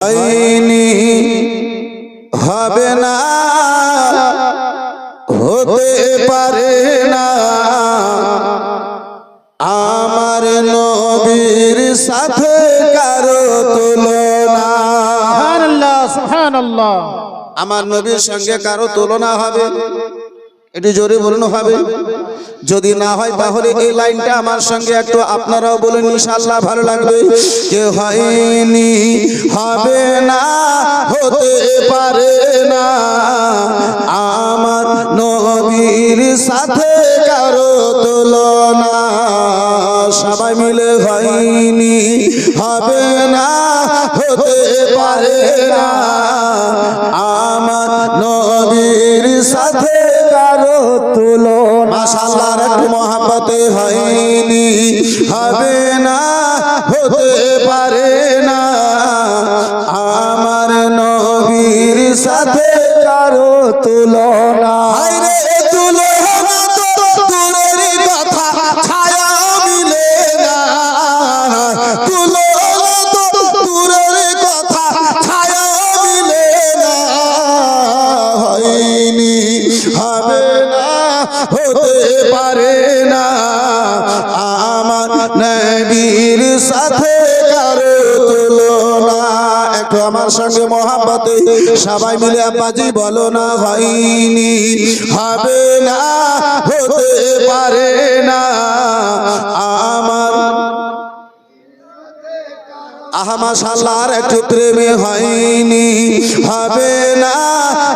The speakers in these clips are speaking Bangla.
হয়নি হবে না হতে পারে না। আমার নবীর সাথে কারও তুলনা। আমার নবীর সঙ্গে কারও তুলনা হবে? এটি জোরে বলুন হবে? যদি না হয় তাহলে এই লাইনটা আমার সঙ্গে একটু আপনারাও বলুন, ইনশাআল্লাহ ভালো লাগবে। কে হয়নি, হবে না, হতে পারে না। আমার নবীর সাথে কারও তুলনা। সবাই মিলে হয়নি, হবে না, হতে পারে না। আমার নবীর সাথে কারও তুলো মাশাআল্লাহ একটু হয়নি। হবে না, হতে পারে না। আমার নবীর সাথে কারও তুলনা নবীর সাথে কারও তুলনা। একটু আমার সঙ্গে মহাব্বতে সবাই মিলে আব্বাজি বলো না, হয়নি। হবে না, হতে পারে না। আমার আহমা সাল্লার একটু প্রেমে হয়নি। হবে না,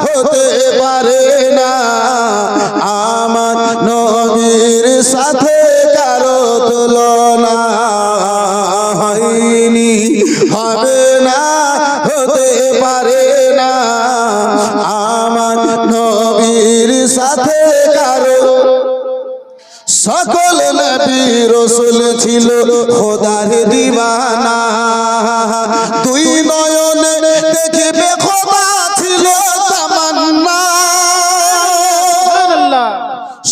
হতে পারে না। আমার নবীর সাথে সকল নবী রসুল ছিল খোদার দিবানা। দুই নয়নে দেখবে খোদা ছিল তামান্না।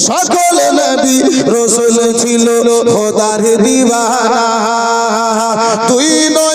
সকল নবী রসুল ছিল খোদার দিবানা। দুই নয়নে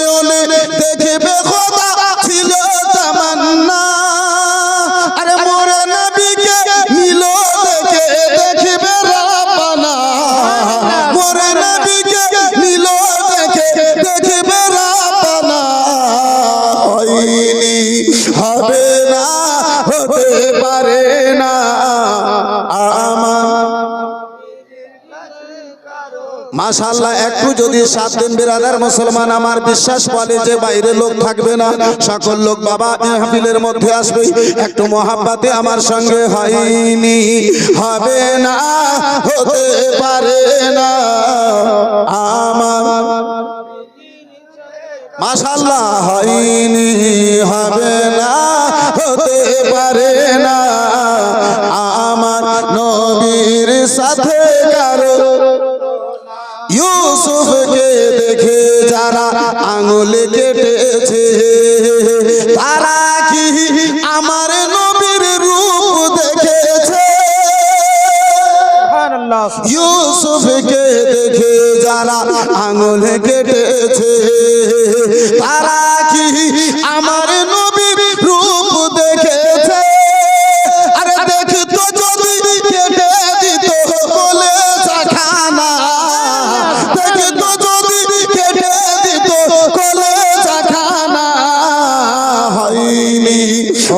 মাশাল্লাহ একটু যদি সাত দিন বিরাদার মুসলমান আমার বিশ্বাস বলে যে বাইরে লোক থাকবে না, সকল লোক বাবা মেহফিলের মধ্যে আসবে, একটু মহাব্বাতে আমার সঙ্গে হয়নি। হবে না, হতে পারে না। আমার মাশাল্লাহ হয়নি, হবে না, হতে পারে আমার নবীর রূপ দেখেছে। ইউসুফকে দেখে যারা আঙুল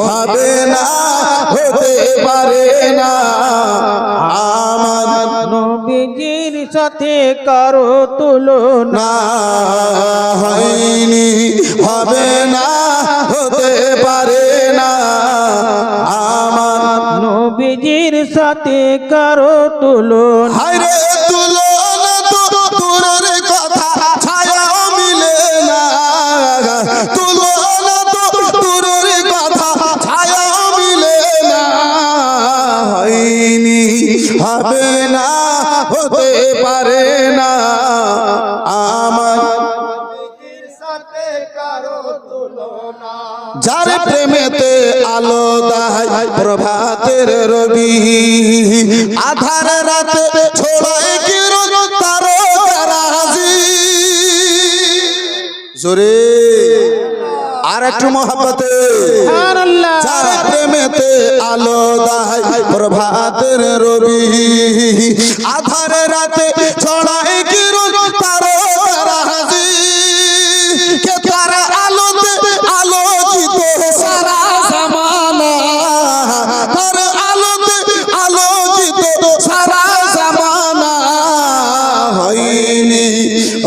হবে না হতে পারে না। আমার নবীজির সাথে কারও তুলনা না হয়নি হবে না হতে পারে না। আমার নবীজির সাথে কারও তুলনা যার প্রেমেতে আলো দায় প্রভাতের রবি। আধার রাতে ছোড়ায় কিরণ তারো জোরে। আর একটু সুবহানাল্লাহ। যার প্রেমেতে আলো দায় প্রভাতের রবি। আধারে রাতে ছড়ায়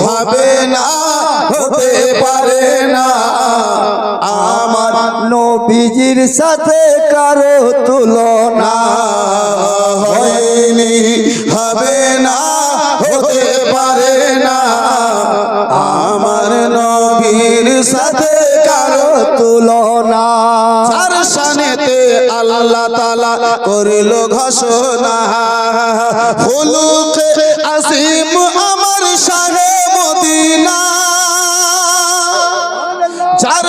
হবে না, হতে পারে না। আমার নবীজির সাথে কারও তুলনা হয়নি। হবে না, হতে পারে না। আমার নবীর সাথে কারও তুলনা। আল্লাহ তালা করিল ঘোষণা। ফুলুকে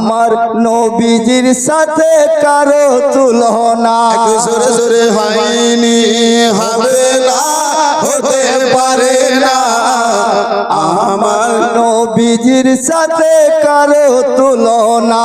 আমার নবীজির সাথে কারও তুলনা জোরে জোরে হয়নি হবে না হতে পারে না। আমার নবীজির সাথে কারও তুলনা